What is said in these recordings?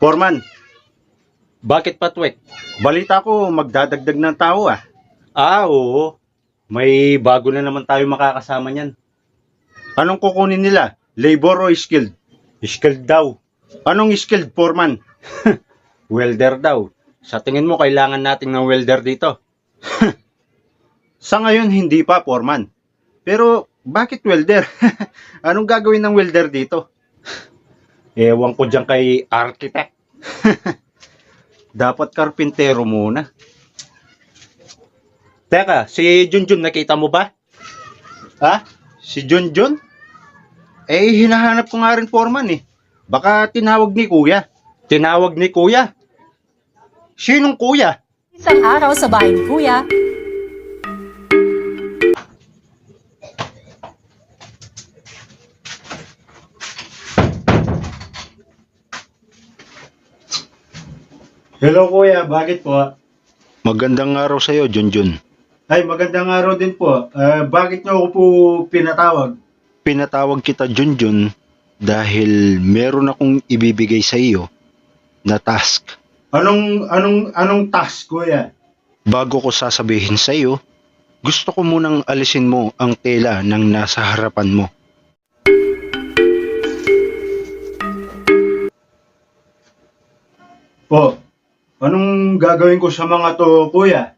Foreman, bakit patwek? Balita ko magdadagdag ng tao ah. Ah, oo. May bago na naman tayo makakasama niyan. Anong kukunin nila? Labor o skilled? Skilled daw. Anong skilled, Foreman? welder daw. Sa tingin mo, kailangan natin ng welder dito. Sa ngayon, hindi pa, Foreman. Pero, bakit welder? Anong gagawin ng welder dito? Ewan ko dyan kay architect. Dapat karpintero muna. Teka, si Junjun nakita mo ba? Ha? Si Junjun? Eh, hinahanap ko nga rin foreman eh. Baka tinawag ni kuya. Tinawag ni kuya? Sinong kuya? Isang araw sa bahay ni Kuya, Hello kuya, bakit po? Magandang araw sa iyo, Junjun. Ay, magandang araw din po. Ah, bakit niyo ako po pinatawag? Pinatawag kita Junjun dahil meron akong ibibigay sa iyo na task. Anong anong anong task kuya? Bago ko sasabihin sa iyo, gusto ko munang alisin mo ang tela ng nasa harapan mo. Po, anong gagawin ko sa mga to kuya?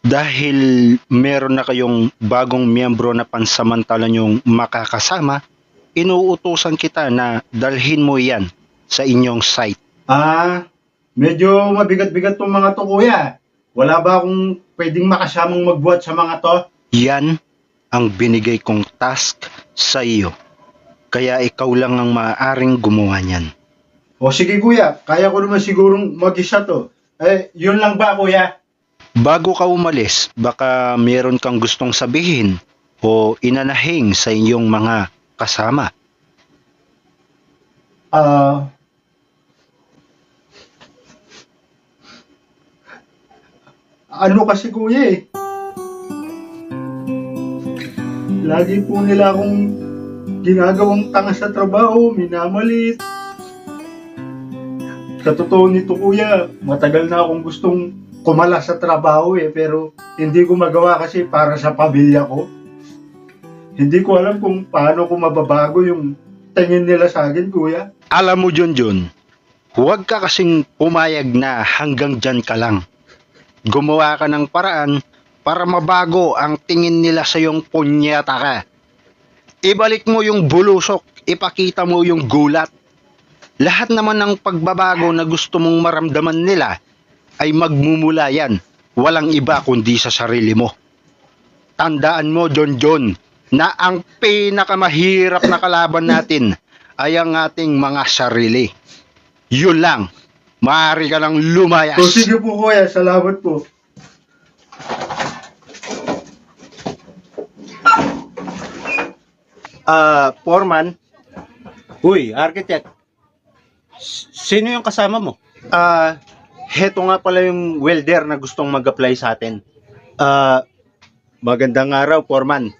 Dahil meron na kayong bagong miyembro na pansamantala niyong makakasama, inuutusan kita na dalhin mo yan sa inyong site. Ah, medyo mabigat-bigat tong mga to kuya. Wala ba akong pwedeng makasamang magbuhat sa mga to? Yan ang binigay kong task sa iyo. Kaya ikaw lang ang maaaring gumawa niyan. O sige kuya, kaya ko naman sigurong mag-isa to. Eh, yun lang ba kuya? Bago ka umalis, baka meron kang gustong sabihin o inanahing sa inyong mga kasama. Ah, ano kasi kuya eh. Lagi po nila akong ginagawang tanga sa trabaho, minamalit. Sa totoo nito kuya, matagal na akong gustong kumala sa trabaho eh, pero hindi ko magawa kasi para sa pamilya ko. Hindi ko alam kung paano ko mababago yung tingin nila sa akin, kuya. Alam mo, Junjun, huwag ka kasing pumayag na hanggang dyan ka lang. Gumawa ka ng paraan para mabago ang tingin nila sa iyong punyata ka. Ibalik mo yung bulusok, ipakita mo yung gulat. Lahat naman ng pagbabago na gusto mong maramdaman nila ay magmumula yan. Walang iba kundi sa sarili mo. Tandaan mo, John John, na ang pinakamahirap na kalaban natin ay ang ating mga sarili. Yun lang. Maaari ka lang lumayas. Sige po kuya, salamat po. Ah, foreman. Uy, architect. Sino yung kasama mo? Ah, heto nga pala yung welder na gustong mag-apply sa atin. Ah, magandang araw, foreman.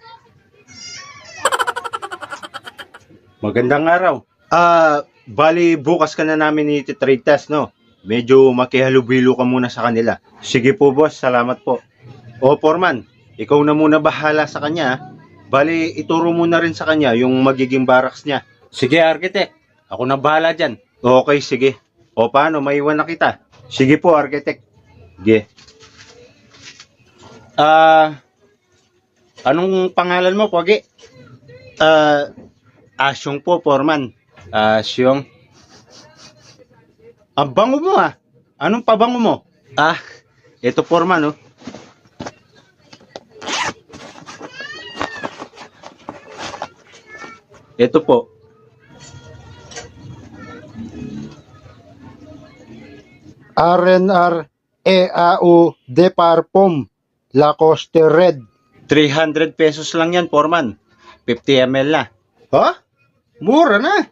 Magandang araw. Ah, bali bukas ka na namin i-trade test, no? Medyo makihalubilo ka muna sa kanila. Sige po, boss. Salamat po. O, Foreman, ikaw na muna bahala sa kanya. Bali, ituro mo na rin sa kanya yung magiging barracks niya. Sige, architect. Ako na bahala dyan. Okay, sige. O, paano? Maiwan na kita. Sige po, architect. Sige. Ah, anong pangalan mo, Pogi? Ah, Asyong po, Foreman. Asyong. Ang bango mo ah. Anong pabango mo? Ah, ito Foreman oh. Ito po. RNR EAU de Parpom Lacoste Red 300 pesos lang yan, Foreman. 50 ml na. Ha? Mura na.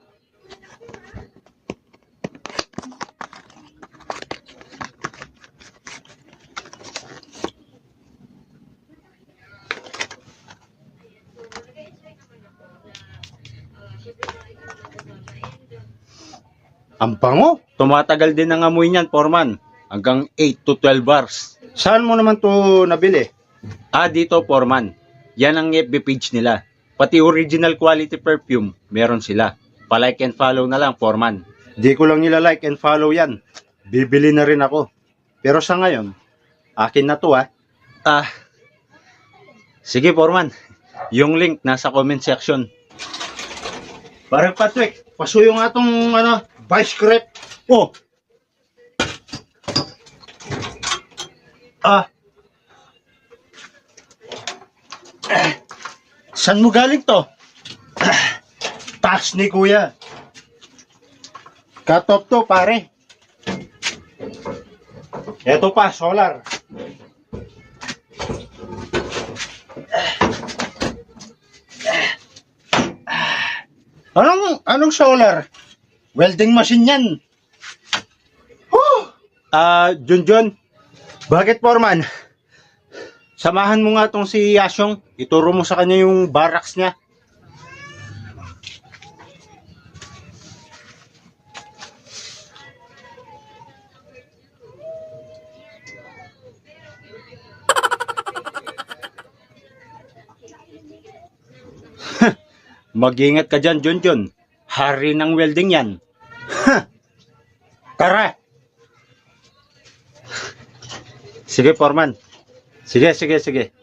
Ang bango. Tumatagal din ang amoy niyan, Foreman. Hanggang 8 to 12 bars. Saan mo naman to nabili? Ah, dito, Foreman. Yan ang FB page nila. Pati original quality perfume, meron sila. Pa-like and follow na lang, Foreman. Di ko lang nila like and follow yan. Bibili na rin ako. Pero sa ngayon, akin na to ah. Ah, sige, Foreman. Yung link nasa comment section. Parang Patrick, pasuyo nga tong ano, vice grip. Oh. Ah. Eh, Saan mo galing to? Ah, Tax ni kuya. Off to, pare. Eto pa, solar. Anong, anong solar? Welding machine yan. Ah, Junjun. Bakit, Foreman? Samahan mo nga tong si Yasyong. Ituro mo sa kanya yung barracks niya. Mag-ingat ka dyan, Junjun. Hari ng welding yan. Tara! Sige, Foreman. Sige, sige, sige.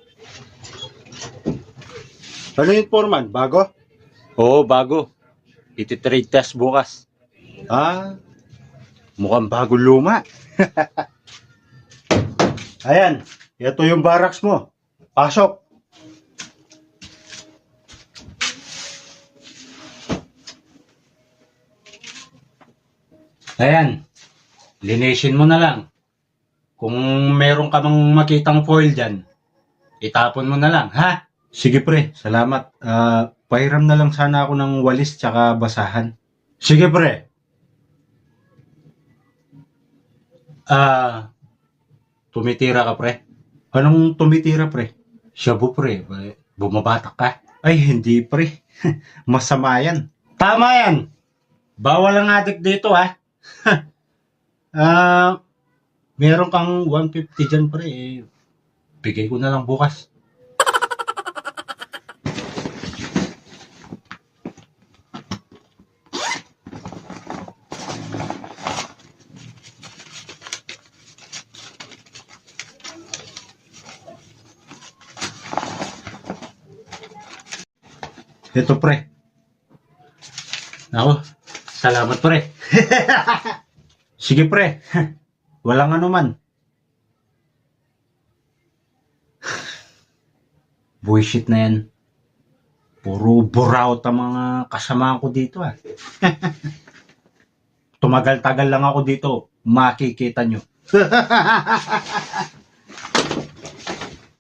Ano yun, Foreman? Bago? Oo, bago. Iti-trade test bukas. Ah, mukhang bago luma. Ayan, ito yung barracks mo. Pasok. Ayan, linisin mo na lang. Kung meron ka mang makitang foil dyan, itapon mo na lang, ha? Sige pre, salamat. Ah, pahiram na lang sana ako ng walis tsaka basahan. Sige pre. Ah, tumitira ka pre? Anong tumitira pre? Shabu pre, bumabatak ka. Ay, hindi pre. Masama yan. Tama yan. Bawal ang adik dito ha. Ah, meron kang 150 dyan pre. Eh, bigay ko na lang bukas. Ito pre. Ako, salamat pre. Sige pre, walang ano man. Bullshit na yan. Puro buraot ang mga kasama ko dito ah. Tumagal-tagal lang ako dito. Makikita nyo.